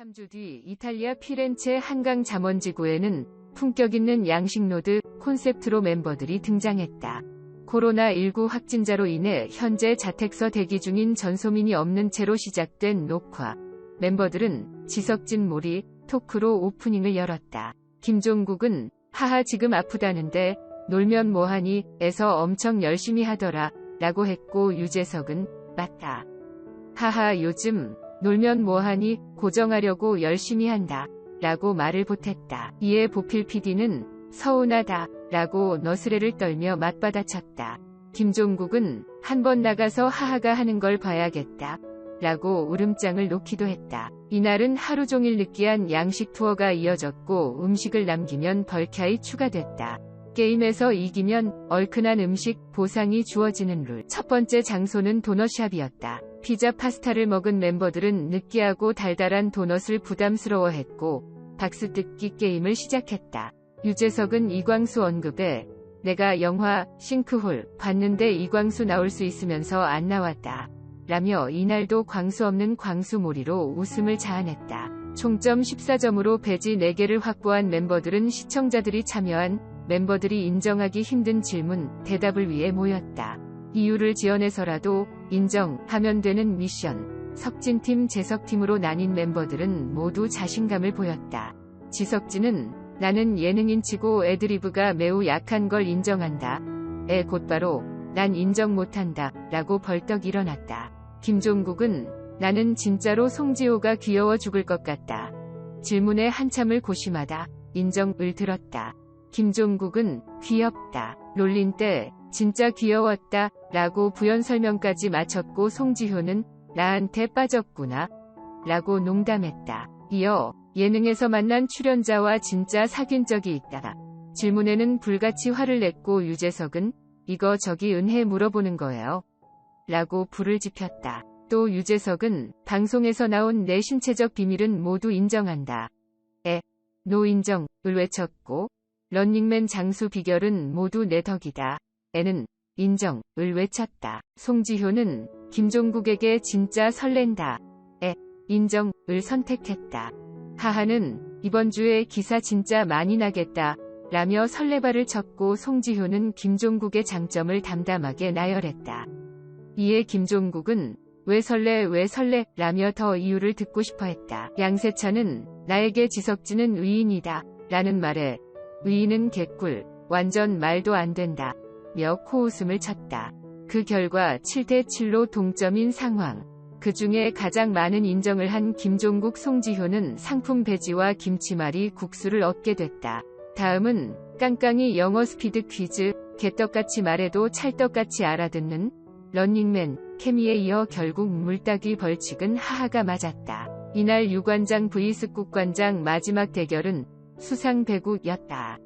3주 뒤 이탈리아 피렌체 한강 잠원지구에는 품격 있는 양식로드 콘셉트로 멤버들이 등장했다. 코로나19 확진자로 인해 현재 자택서 대기 중인 전소민이 없는 채로 시작된 녹화. 멤버들은 지석진 몰이 토크로 오프닝을 열었다. 김종국은 하하 지금 아프다는데 놀면 뭐하니 에서 엄청 열심히 하더라 라고 했고 유재석은 맞다. 하하 요즘 놀면 뭐하니 고정하려고 열심히 한다. 라고 말을 보탰다. 이에 보필 PD는 서운하다. 라고 너스레를 떨며 맞받아쳤다. 김종국은 한 번 나가서 하하가 하는 걸 봐야겠다. 라고 울음장을 놓기도 했다. 이날은 하루 종일 느끼한 양식 투어가 이어졌고 음식을 남기면 벌캬이 추가됐다. 게임에서 이기면 얼큰한 음식 보상이 주어지는 룰. 첫 번째 장소는 도넛샵이었다. 피자 파스타를 먹은 멤버들은 느끼하고 달달한 도넛을 부담스러워했고 박스 뜯기 게임을 시작했다. 유재석은 이광수 언급에 내가 영화 싱크홀 봤는데 이광수 나올 수 있으면서 안 나왔다. 라며 이날도 광수 없는 광수몰이로 웃음을 자아냈다. 총점 14점으로 배지 4개를 확보한 멤버들은 시청자들이 참여한 멤버들이 인정하기 힘든 질문, 대답을 위해 모였다. 이유를 지어내서라도 인정하면 되는 미션. 석진팀, 재석팀으로 나뉜 멤버들은 모두 자신감을 보였다. 지석진은 나는 예능인치고 애드리브가 매우 약한 걸 인정한다. 에 곧바로 난 인정 못한다. 라고 벌떡 일어났다. 김종국은 나는 진짜로 송지호가 귀여워 죽을 것 같다. 질문에 한참을 고심하다 인정을 들었다. 김종국은 귀엽다. 롤린 때 진짜 귀여웠다. 라고 부연 설명까지 마쳤고 송지효는 나한테 빠졌구나. 라고 농담했다. 이어 예능에서 만난 출연자와 진짜 사귄 적이 있다. 질문에는 불같이 화를 냈고 유재석은 이거 저기 은혜 물어보는 거예요. 라고 불을 지폈다. 또 유재석은 방송에서 나온 내 신체적 비밀은 모두 인정한다. 에, 노인정을 외쳤고 런닝맨 장수 비결은 모두 내 덕이다. 에는 인정을 외쳤다. 송지효는 김종국에게 진짜 설렌다. 에 인정을 선택했다. 하하는 이번 주에 기사 진짜 많이 나겠다. 라며 설레발을 쳤고 송지효는 김종국의 장점을 담담하게 나열했다. 이에 김종국은 왜 설레 왜 설레 라며 더 이유를 듣고 싶어 했다. 양세찬은 나에게 지석진은 의인이다. 라는 말에 의인은 개꿀 완전 말도 안 된다. 며 코웃음을 쳤다. 그 결과 7대7로 동점인 상황. 그 중에 가장 많은 인정을 한 김종국 송지효는 상품 배지와 김치말이 국수를 얻게 됐다. 다음은 깡깡이 영어 스피드 퀴즈, 개떡같이 말해도 찰떡같이 알아듣는 런닝맨, 케미에 이어 결국 물따기 벌칙은 하하가 맞았다. 이날 유관장 vs 국관장 마지막 대결은 수상 배구였다.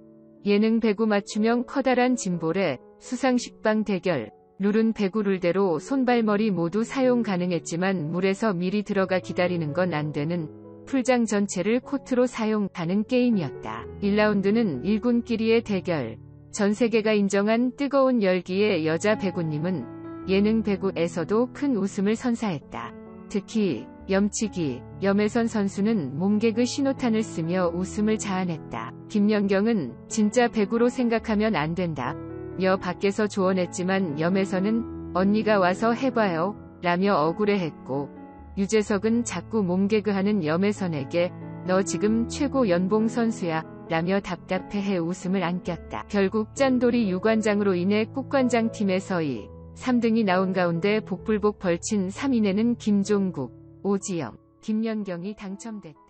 예능 배구 맞춤형 커다란 짐볼에 수상 식빵 대결, 룰은 배구 룰대로 손발머리 모두 사용 가능했지만 물에서 미리 들어가 기다리는 건 안 되는 풀장 전체를 코트로 사용 하는 게임이었다. 1라운드는 일군끼리의 대결. 전 세계가 인정한 뜨거운 열기의 여자 배구님은 예능 배구에서도 큰 웃음을 선사했다. 특히 염치기, 염혜선 선수는 몸개그 신호탄을 쓰며 웃음을 자아냈다. 김연경은 진짜 배구로 생각하면 안 된다. 며 밖에서 조언했지만 염혜선은 언니가 와서 해봐요. 라며 억울해했고 유재석은 자꾸 몸개그하는 염혜선에게 너 지금 최고 연봉 선수야. 라며 답답해해 웃음을 안겼다. 결국 짠돌이 유관장으로 인해 국관장 팀의 서희 3등이 나온 가운데 복불복 벌친 3인에는 김종국, 오지영, 김연경이 당첨됐다.